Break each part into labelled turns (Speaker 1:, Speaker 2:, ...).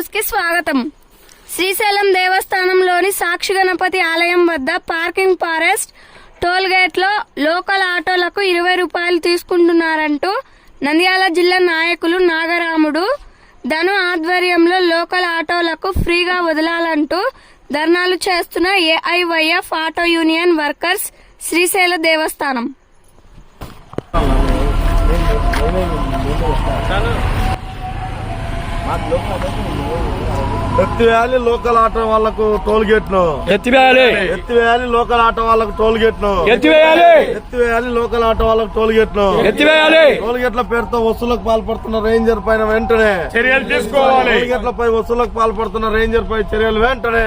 Speaker 1: న్యూస్కి స్వాగతం. శ్రీశైలం దేవస్థానంలోని సాక్షి గణపతి ఆలయం వద్ద పార్కింగ్ ఫారెస్ట్ టోల్ గేట్లో లోకల్ ఆటోలకు ఇరవై రూపాయలు తీసుకుంటున్నారంటూ నంద్యాల జిల్లా నాయకులు నాగరాముడు. ధను ఆధ్వర్యంలో లోకల్ ఆటోలకు ఫ్రీగా వదలాలంటూ ధర్నాలు చేస్తున్న AIYF auto union workers Srisaila Devasthanam.
Speaker 2: ఎత్తివేయాలి local auto వాళ్ళకు టోల్ గేట్ను
Speaker 3: ఎత్తివేయాలి.
Speaker 2: ఎత్తివేయాలి లోకల్ ఆటో వాళ్ళకు టోల్ గేట్ను
Speaker 3: ఎత్తివేయాలి.
Speaker 2: ఎత్తివేయాలి లోకల్ ఆటో వాళ్ళకు టోల్ గేట్ను
Speaker 3: ఎత్తివేయాలి.
Speaker 2: టోల్ గేట్ల పేరుతో వసూలకు పాల్పడుతున్న రేంజర్ పైన వెంటనే.
Speaker 3: చర్యలు తీసుకోవాలి.
Speaker 2: టోల్ గేట్లపై వసూలకు పాల్పడుతున్న రేంజర్ పై చర్యలు వెంటనే.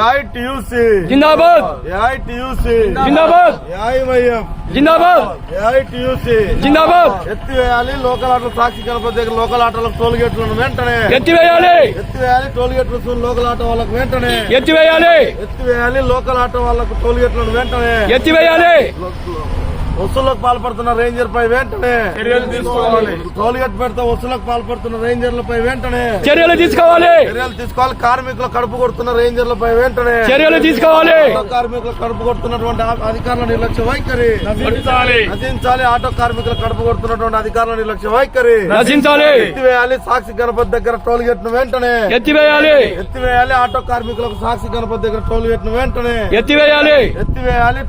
Speaker 2: ఏఐటియుసి
Speaker 3: జిందాబాద్.
Speaker 2: ఏఐటియుసి
Speaker 3: జిందాబాద్.
Speaker 2: ఏఐవైఎఫ్
Speaker 3: జిందాబాద్.
Speaker 2: ఏఐటియుసి
Speaker 3: జిందాబాద్.
Speaker 2: ఎత్తివేయాలి లోకల్ ఆటో సాక్షి దగ్గర లోకల్ ఆటోలకు టోల్ గేట్లను వెంటనే.
Speaker 3: ఎత్తివేయాలి.
Speaker 2: ఎత్తివేయాలి టోల్ గేట్ లోకల్ ఆటో వాళ్ళకు వెంటనే.
Speaker 3: ఎత్తివేయాలి.
Speaker 2: ఎత్తివేయాలి లోకల్ ఆటో వాళ్ళకు టోల్ గేట్లను వెంటనే.
Speaker 3: ఎత్తివేయాలి.
Speaker 2: వసూళ్ళకు పాల్పడుతున్న రేంజర్ పై వెంటనే
Speaker 3: చర్యలు తీసుకోవాలి.
Speaker 2: టోల్ గేట్ పెడితే వసూళ్ళకు పాల్పడుతున్న రేంజర్లపై వెంటనే
Speaker 3: చర్యలు తీసుకోవాలి.
Speaker 2: చర్యలు తీసుకోవాలి. కార్మికుల కడుపు కొడుతున్న రేంజర్లపై వెంటనే
Speaker 3: చర్యలు తీసుకోవాలి.
Speaker 2: కార్మికుల కడుపు కొడుతున్నటువంటి అధికారుల నిర్లక్ష్య వైఖరి.
Speaker 3: నశించాలి.
Speaker 2: నశించాలి. ఆటో కార్మికుల కడుపు కొడుతున్నటువంటి అధికారుల నిర్లక్ష్య వైఖరి.
Speaker 3: నశించాలి.
Speaker 2: ఎత్తివేయాలి. సాక్షి గణపతి దగ్గర టోల్ గేట్ను వెంటనే
Speaker 3: ఎత్తివేయాలి.
Speaker 2: ఎత్తివేయాలి. ఆటో కార్మికులకు సాక్షి గణపతి దగ్గర టోల్ గేట్ను వెంటనే
Speaker 3: ఎత్తివేయాలి.
Speaker 2: ఎత్తివేయాలి.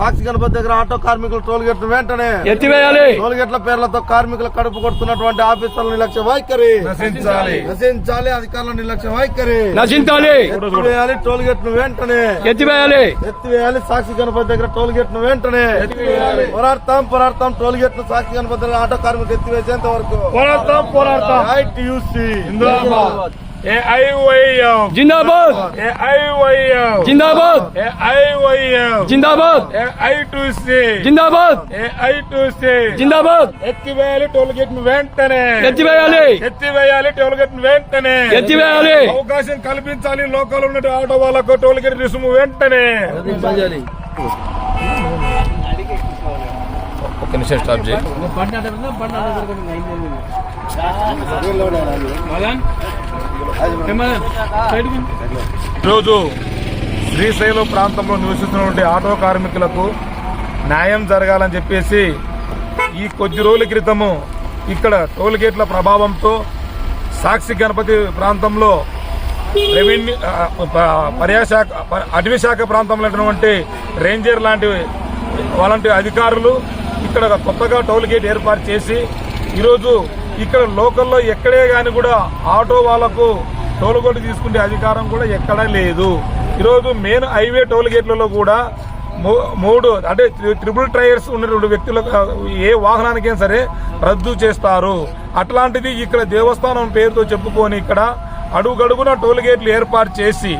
Speaker 2: సాక్షి గణపతి దగ్గర ఆటో కార్మికుల టోల్ గేట్ను వెంటనే
Speaker 3: ఎత్తివేయాలి.
Speaker 2: టోల్ గేట్ల పేర్లతో కార్మికుల కడుపు కొడుతున్నటువంటి ఆఫీసర్ల నిర్లక్ష్య వైఖరి.
Speaker 3: నశించాలి.
Speaker 2: నశించాలి అధికారుల నిర్లక్ష్య వైఖరి.
Speaker 3: నశించాలి.
Speaker 2: ఎత్తివేయాలి టోల్ గేట్ను వెంటనే.
Speaker 3: ఎత్తివేయాలి.
Speaker 2: ఎత్తివేయాలి సాక్షి గణపతి దగ్గర టోల్ గేట్ను వెంటనే పోరాడతాం పోరాడతాం టోల్ గేట్ను సాక్షి గణపతి దగ్గర ఆటో కార్మికులు ఎత్తివేసేంత వరకు.
Speaker 3: పోరాడతాం పోరాడతాం.
Speaker 2: ఐటీయూసీ
Speaker 3: ఏఐవైఎం జిందాబాద్. ఏఐవైఎం జిందాబాద్. ఏఐవైఎం జిందాబాద్. ఏఐ2సి జిందాబాద్. ఏఐ2సి జిందాబాద్. ఎత్తివేయాలి టోల్ గేట్ను వెంటనే. ఎత్తివేయాలి. ఎత్తివేయాలి టోల్ గేట్ను వెంటనే. ఎత్తివేయాలి. అవకాశం కల్పించాలి లోకల్ ఉన్న ఆటో వాళ్ళకు టోల్ గేట్ రుసుము వెంటనే. ఒక్క నిమిషం స్టాప్ చేయి. ఈరోజు శ్రీశైలం ప్రాంతంలో నివసిస్తున్నటువంటి ఆటో కార్మికులకు న్యాయం జరగాలని చెప్పేసి ఈ కొద్ది రోజుల క్రితము ఇక్కడ టోల్ గేట్ల ప్రభావంతో సాక్షి గణపతి ప్రాంతంలో రెవెన్యూ ప- పర్యాశాఖ అటవీశాఖ అటవీ శాఖ ప్రాంతంలో రేంజర్ లాంటి అలాంటి అధికారులు ఇక్కడ కొత్తగా టోల్ గేట్ ఏర్పాటు చేసి ఈరోజు ఇక్కడ లోకల్లో ఎక్కడే కానీ కూడా ఆటో వాళ్ళకు టోల్గేట్ తీసుకునే అధికారం కూడా ఎక్కడా లేదు. ఈరోజు మెయిన్ హైవే టోల్ గేట్లలో కూడా మూడు అంటే ట్రిపుల్ టైర్స్ ఉన్నటువంటి వ్యక్తులకు ఏ వాహనానికైనా సరే రద్దు చేస్తారు. అట్లాంటిది ఇక్కడ దేవస్థానం పేరుతో చెప్పుకొని ఇక్కడ అడుగడుగున టోల్ గేట్లు ఏర్పాటు చేసి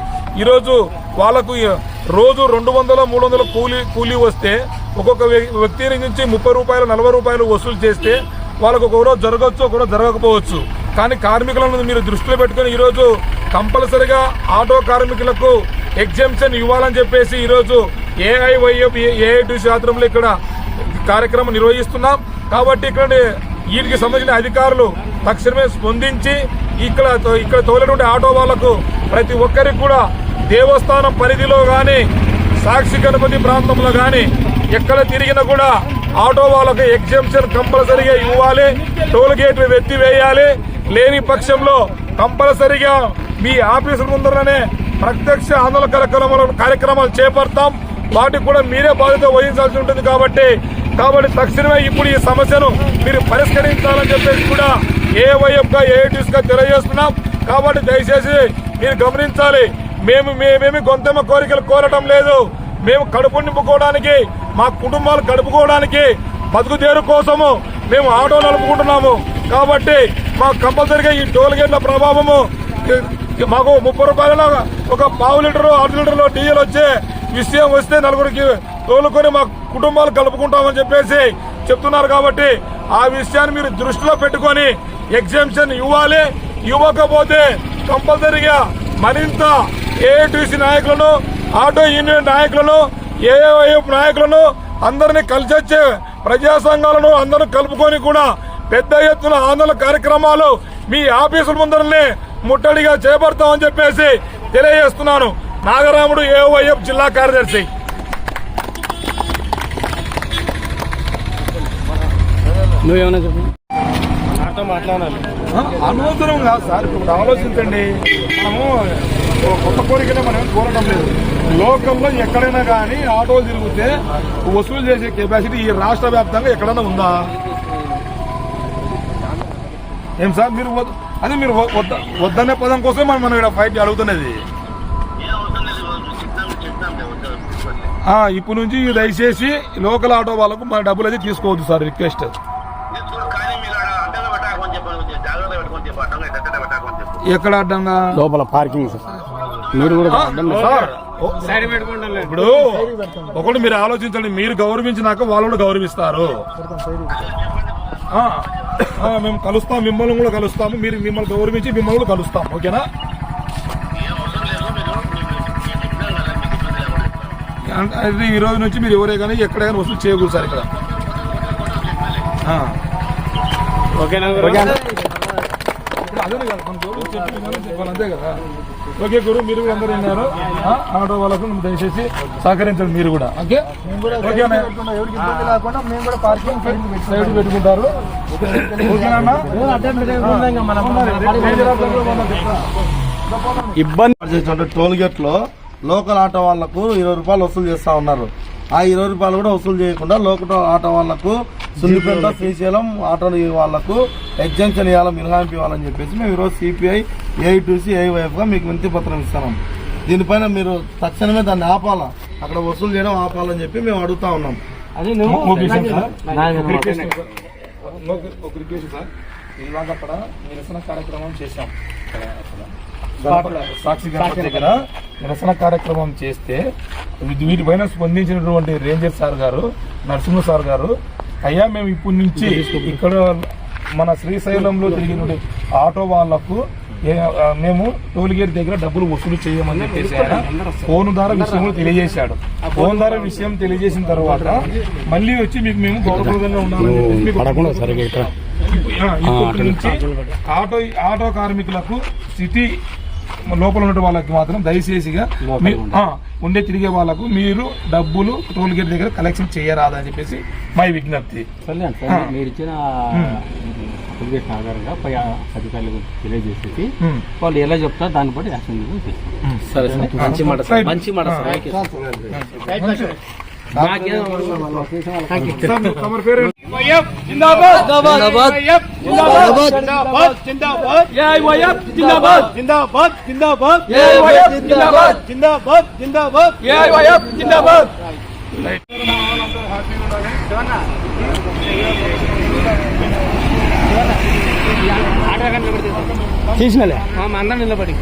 Speaker 3: ఈరోజు వాళ్ళకు రోజు రెండు వందల మూడు వందల కూలీ కూలీ వస్తే ఒక్కొక్క వ్యక్తి నుంచి ముప్పై రూపాయలు నలభై రూపాయలు వసూలు చేస్తే వాళ్ళకు ఒక రోజు జరగవచ్చు ఒక రోజు జరగకపోవచ్చు. కానీ కార్మికులను మీరు దృష్టిలో పెట్టుకుని ఈరోజు కంపల్సరిగా ఆటో కార్మికులకు ఎగ్జామ్షన్ ఇవ్వాలని చెప్పేసి ఈరోజు ఏఐవైఎఫ్ ఏఐటీసీ ఆధ్వర్యంలో ఇక్కడ కార్యక్రమం నిర్వహిస్తున్నాం. కాబట్టి ఇక్కడ వీటికి సంబంధించిన అధికారులు తక్షణమే స్పందించి ఇక్కడ ఇక్కడ తోలేటువంటి ఆటో వాళ్ళకు ప్రతి ఒక్కరికి కూడా దేవస్థానం పరిధిలో గాని సాక్షి గణపతి ప్రాంతంలో గాని ఎక్కడ తిరిగినా కూడా ఆటో వాళ్ళకు ఎగ్జామ్షన్ కంపల్సరీగా ఇవ్వాలి. టోల్ గేట్లు ఎత్తివేయాలి. లేని పక్షంలో కంపల్సరీగా మీ ఆఫీసుల ముందరనే ప్రత్యక్ష ఆందోళన కార్యక్రమాలు కార్యక్రమాలు చేపడతాం. వాటికి కూడా మీరే బాధ్యత వహించాల్సి ఉంటుంది కాబట్టి కాబట్టి తక్షణమే ఇప్పుడు ఈ సమస్యను మీరు పరిష్కరించాలని చెప్పేసి కూడా ఏ వైఎఫ్గా ఏఐటీస్గా తెలియజేస్తున్నాం. కాబట్టి దయచేసి మీరు గమనించాలి. మేము మేమేమి గొంతెమ్మ కోరికలు కోరటం లేదు. మేము కడుపు నింపుకోవడానికి మా కుటుంబాలు గడుపుకోవడానికి బతుకుదేరు కోసము మేము ఆటో నడుపుకుంటున్నాము. కాబట్టి మాకు కంపల్సరిగా ఈ టోల్ గేట్ల ప్రభావము మాకు ముప్పై రూపాయల ఒక పావు లీటరు అర్ధ లీటర్లో డీజిల్ వచ్చే విషయం వస్తే నలుగురికి తోలుకొని మా కుటుంబాలు కలుపుకుంటామని చెప్పేసి చెప్తున్నారు కాబట్టి ఆ విషయాన్ని మీరు దృష్టిలో పెట్టుకొని ఎగ్జామ్షన్ ఇవ్వాలి. ఇవ్వకపోతే కంపల్సరీగా మరింత ఏఐటీసీ నాయకులను ఆటో యూనియన్ నాయకులను ఏఐఎఫ్ నాయకులను అందరినీ కలిసొచ్చే ప్రజా సంఘాలను అందరూ కలుపుకొని కూడా పెద్ద ఎత్తున ఆందోళన కార్యక్రమాలు మీ ఆఫీసుల ముందరనే ముట్టడిగా చేపడతామని చెప్పేసి తెలియజేస్తున్నాను. నాగరాముడు ఏఓవైఎఫ్ జిల్లా కార్యదర్శి.
Speaker 4: నువ్వేమన్నా చెప్పు. ఆటో మాట్లాడాలి.
Speaker 3: అనవసరం కాదు సార్ ఇప్పుడు ఆలోచించండి. మనము కొత్త కోరికనే మనం ఏం కోరడం లేదు. లోకల్లో ఎక్కడైనా కానీ ఆటోలు తిరిగితే వసూలు చేసే కెపాసిటీ ఈ రాష్ట్ర వ్యాప్తంగా ఎక్కడైనా ఉందా? ఏం సార్ మీరు అది అదే మీరు వద్ద వద్దనే పదం కోసం మనం మనం ఇక్కడ ఫైట్ అడుగుతున్నది ఇప్పుడు నుంచి దయచేసి లోకల్ ఆటో వాళ్ళకు మన డబ్బులు అయితే తీసుకోవద్దు సార్ రిక్వెస్ట్.
Speaker 5: ఎక్కడ
Speaker 3: అడ్డంగా?
Speaker 4: లోపల పార్కింగ్ మీరు కూడా
Speaker 3: సార్. ఇప్పుడు ఒకటి మీరు ఆలోచించండి మీరు గౌరవించినాక వాళ్ళు కూడా గౌరవిస్తారు. ఆ, ఆ, మేము కలుస్తాం మిమ్మల్ని కూడా కలుస్తాము. మీరు మిమ్మల్ని గౌరవించి మిమ్మల్ని కూడా కలుస్తాం. ఓకేనా? అంటే ఈ రోజు నుంచి మీరు ఎవరే కానీ ఎక్కడైనా వసూలు చేయకూడదు సార్ ఇక్కడ. ఆ.
Speaker 4: ఓకేనా
Speaker 3: అదే కదా మన గౌరవం అంతే కదా? ఓకే గురు మీరు కూడా అందరూ ఉన్నారు ఆ, ఆటో వాళ్ళకు దయచేసి సహకరించండి మీరు కూడా. ఓకే? ఓకేనా
Speaker 2: ఎవరికి ఇబ్బంది లేకుండా మేము కూడా పార్కింగ్
Speaker 3: సైడ్ పెట్టుకుంటారు.
Speaker 4: ఇబ్బంది
Speaker 2: టోల్ గేట్లో లోకల్ ఆటో వాళ్ళకు ఇరవై రూపాయలు వసూలు చేస్తా ఉన్నారు. ఆ ఇరవై రూపాయలు కూడా వసూలు చేయకుండా లోకల్ ఆటో వాళ్ళకు సున్నిపేట శ్రీశైలం ఆటో వాళ్ళకు ఎగ్జంక్షన్ ఇవ్వాలి మినహాయింపు ఇవ్వాలని చెప్పేసి మేము ఈరోజు సిపిఐ ఏఐటీసీ ఏఐవైఎఫ్గా మీకు వినతి పత్రం ఇస్తున్నాం. దీనిపైన మీరు తక్షణమే దాన్ని ఆపాలా? అక్కడ వసూలు చేయడం ఆపాలని చెప్పి మేము అడుగుతా ఉన్నాం.
Speaker 4: అది
Speaker 3: ఇలాగ అక్కడ నిరసన కార్యక్రమం చేశాం. అక్కడ. సాక్షి దగ్గర నిరసన కార్యక్రమం చేస్తే వీటిపైన స్పందించినటువంటి రేంజర్ సార్ గారు నరసింహ సార్ గారు అయ్యా మేము ఇప్పటి నుంచి ఇక్కడ మన శ్రీశైలంలో తిరిగిన ఆటో వాళ్ళకు మేము టోల్ గేట్ దగ్గర డబ్బులు వసూలు చేయమని చెప్పేసి ఆయన ఫోన్ ద్వారా విషయం తెలియజేశాడు. ఫోన్ ద్వారా విషయం తెలియజేసిన తర్వాత మళ్ళీ వచ్చి మీకు మేము గౌరవప్రదంగా ఉండాలని ఆటో ఆటో కార్మికులకు సిటీ లోపల ఉన్న వాళ్ళకి మాత్రం దయచేసిగా ఉండే తిరిగే వాళ్ళకు మీరు డబ్బులు టోల్ గేట్ దగ్గర కలెక్షన్ చేయరాదని చెప్పేసి మా విజ్ఞప్తి.
Speaker 6: మీరు ఇచ్చిన అప్లికేషన్ ఆధారంగా పై అధికారులకు తెలియజేసేసి
Speaker 3: ఉమ్.
Speaker 6: వాళ్ళు ఎలా చెప్తారో దాన్ని బట్టి యాక్షన్ తీసుకుంటాం
Speaker 4: సరే సార్. మంచి మాట సార్
Speaker 3: రైట్.
Speaker 4: మంచి మాట. సార్
Speaker 3: సార్, మీ?
Speaker 4: తీసినలే అందరం నిలబడి